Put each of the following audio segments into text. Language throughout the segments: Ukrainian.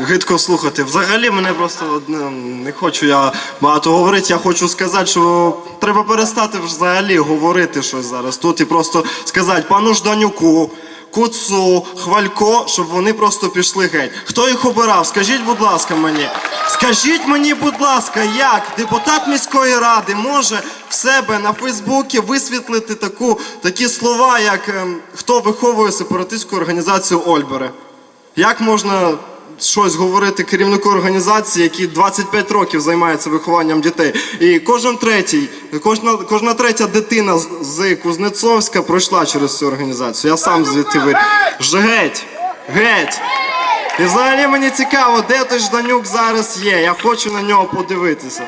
гидко слухати. Взагалі мене просто одне, не хочу я багато говорити. Я хочу сказати, що треба перестати взагалі говорити щось зараз тут і просто сказати пану Жданюку. Куцу, Хвалько, щоб вони просто пішли геть. Хто їх обирав? Скажіть, будь ласка, мені. Скажіть мені, будь ласка, як депутат міської ради може в себе на Фейсбуці висвітлити таку, такі слова, як ем, хто виховує сепаратистську організацію Ольбери? Як можна щось говорити керівнику організації, який 25 років займається вихованням дітей? І кожен третій, кожна, кожна третя дитина з Кузнецовська пройшла через цю організацію. Я сам звідти ви. Геть! Геть! І взагалі мені цікаво, де той Жданюк зараз є. Я хочу на нього подивитися.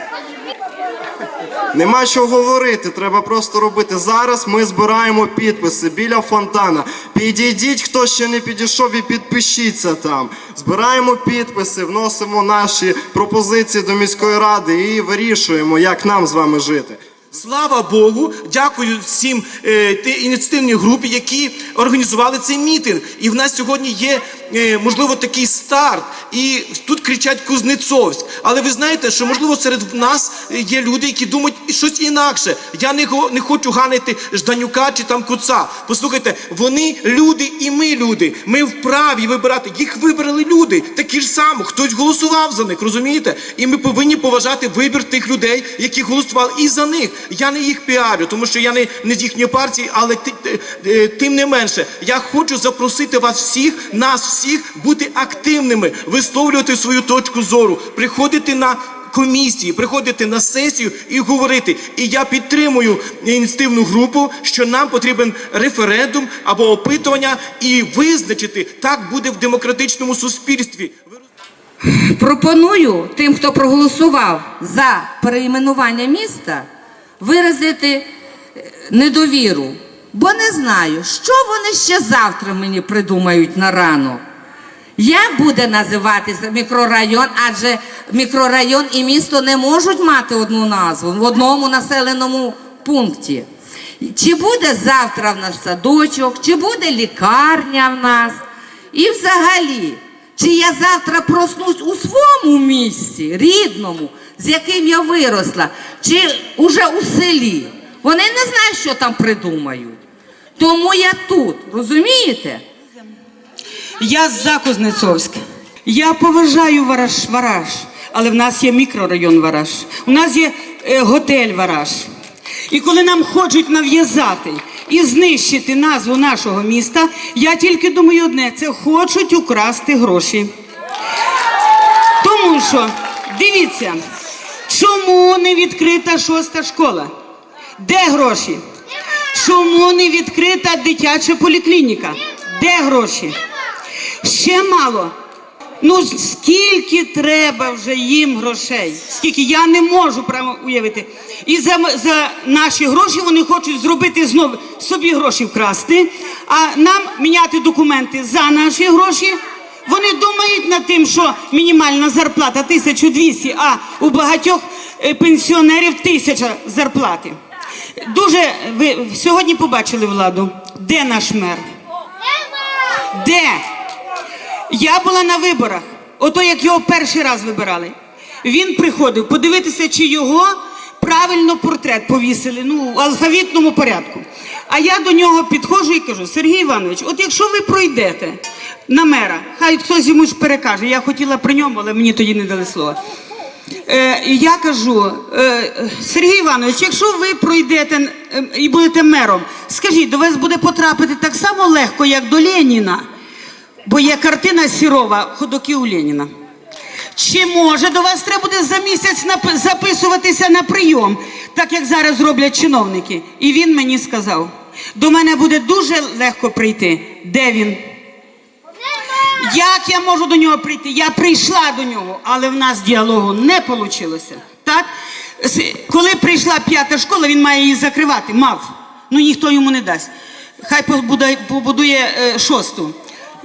Нема що говорити, треба просто робити. Зараз ми збираємо підписи біля фонтана. Підійдіть, хто ще не підійшов, і підпишіться там. Збираємо підписи, вносимо наші пропозиції до міської ради і вирішуємо, як нам з вами жити. Слава Богу, дякую всім е, ініціативній групі, які організували цей мітинг. І в нас сьогодні є, можливо, такий старт. І тут кричать Кузнецовськ. Але ви знаєте, що можливо серед нас е, є люди, які думають щось інакше. Я не, не хочу ганити Жданюка чи там Куца. Послухайте, вони люди і ми люди. Ми вправі вибирати. Їх вибрали люди. Такі ж само. Хтось голосував за них, розумієте? І ми повинні поважати вибір тих людей, які голосували і за них. Я не їх піарю, тому що я не, не з їхньої партії, але е, тим не менше, я хочу запросити вас всіх, нас всіх, бути активними, висловлювати свою точку зору, приходити на комісії, приходити на сесію і говорити. І я підтримую ініціативну групу, що нам потрібен референдум або опитування і визначити, так буде в демократичному суспільстві. Пропоную тим, хто проголосував за перейменування міста, виразити е, недовіру. Бо не знаю, що вони ще завтра мені придумають на ранок. Як буде називатися мікрорайон, адже мікрорайон і місто не можуть мати одну назву в одному населеному пункті. Чи буде завтра в нас садочок, чи буде лікарня в нас? І взагалі, чи я завтра проснусь у своєму місті, рідному, з яким я виросла, чи уже у селі? Вони не знають, що там придумають. Тому я тут, розумієте? Я з Кузнецовська. Я поважаю Вараш, Вараш, але в нас є мікрорайон Вараш. У нас є е, готель Вараш. І коли нам хочуть нав'язати і знищити назву нашого міста, я тільки думаю одне: це хочуть украсти гроші. Тому що, дивіться, чому не відкрита шоста школа? Де гроші? Чому не відкрита дитяча поліклініка? Де гроші? Ще мало. Ну скільки треба вже їм грошей? Скільки я не можу прямо уявити. І за, за наші гроші вони хочуть зробити знову собі гроші вкрасти, а нам міняти документи за наші гроші. Вони думають над тим, що мінімальна зарплата 1200, а у багатьох е, пенсіонерів тисяча зарплати. Дуже ви сьогодні побачили владу. Де наш мер? Де? Я була на виборах, ото як його перший раз вибирали. Він приходив подивитися, чи його правильно портрет повісили, ну, в алфавітному порядку. А я до нього підходжу і кажу: Сергій Іванович, от якщо ви пройдете на мера, хай хтось йому ж перекаже. Я хотіла при ньому, але мені тоді не дали слова. Е, я кажу, е, Сергій Іванович, якщо ви пройдете е, і будете мером, скажіть, до вас буде потрапити так само легко, як до Леніна. Бо є картина Сірова ходоки у Леніна. Чи може до вас треба буде за місяць записуватися на прийом, так як зараз роблять чиновники? І він мені сказав: до мене буде дуже легко прийти. Де він? Як я можу до нього прийти? Я прийшла до нього, але в нас діалогу не вийшло. Так? Коли прийшла п'ята школа, він має її закривати. Мав. Ну ніхто йому не дасть. Хай побудує, е, шосту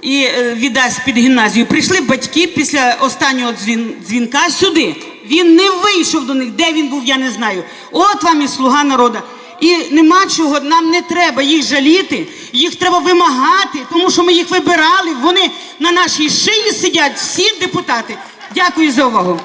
і е, віддасть під гімназію. Прийшли батьки після останнього дзвін, дзвінка сюди. Він не вийшов до них. Де він був, я не знаю. От вам і слуга народу. І нема чого, нам не треба їх жаліти, їх треба вимагати, тому що ми їх вибирали. Вони на нашій шиї сидять, всі депутати. Дякую за увагу.